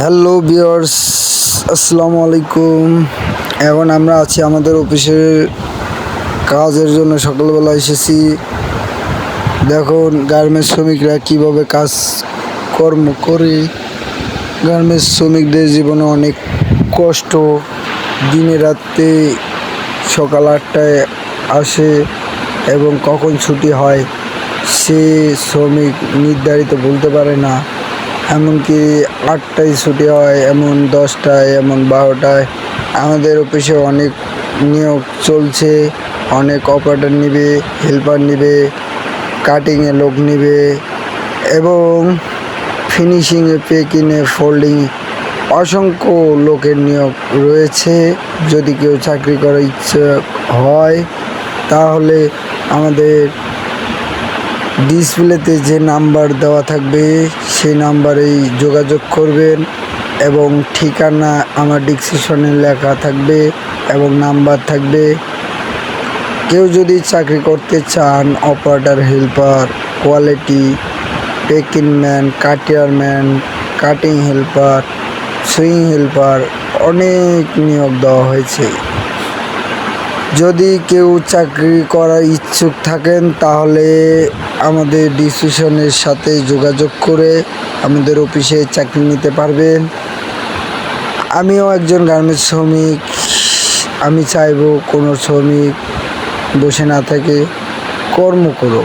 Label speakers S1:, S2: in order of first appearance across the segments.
S1: Hello বিয়ার্স আসসালামু আলাইকুম। এখন আমরা আছি আমাদের অফিসের কাজের জন্য সকালবেলা এসেছি। দেখুন গার্মেন্টস শ্রমিকরা কীভাবে কাজ কর্ম করে। গার্মেন্টস শ্রমিকদের জীবনে অনেক কষ্ট। দিনে রাত্রে সকাল আটটায় আসে এবং কখন ছুটি হয়, সে শ্রমিক নির্ধারিত বলতে পারে না। এমনকি আটটায় ছুটি হয়, এমন দশটায়, এমন বারোটায়। আমাদের অফিসে অনেক নিয়োগ চলছে, অনেক অপারেটর নিবে হেল্পার নিবে কাটিংয়ে লোক নিবে এবং ফিনিশিংয়ে পেকিংয়ে ফোল্ডিং অসংখ্য লোকের নিয়োগ রয়েছে। যদি কেউ চাকরি করার ইচ্ছে হয়, তাহলে আমাদের ডিসপ্লেতে যে নাম্বার দেওয়া থাকবে সেই নাম্বারেই যোগাযোগ করবেন এবং ঠিকানা আমার ডিসক্রিপশনে লেখা থাকবে এবং নাম্বার থাকবে। কেউ যদি চাকরি করতে চান, operator, helper, quality packing man, cutting helper, sewing helper, অনেক নিয়োগ দেওয়া হয়েছে। যদি কেউ চাকরি করার ইচ্ছুক থাকেন, তাহলে আমাদের ডিসিশনের সাথে যোগাযোগ করে আমাদের অফিসে চাকরি নিতে পারবেন। আমিও একজন গার্মেন্টস শ্রমিক, আমি চাইব কোনো শ্রমিক বসে না থাকে কর্ম করো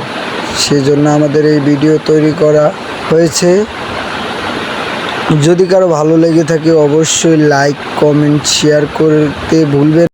S1: সেজন্য আমাদের এই ভিডিও তৈরি করা হয়েছে। যদি কারও ভালো লেগে থাকে, অবশ্যই লাইক, কমেন্ট, শেয়ার করতে ভুলবেন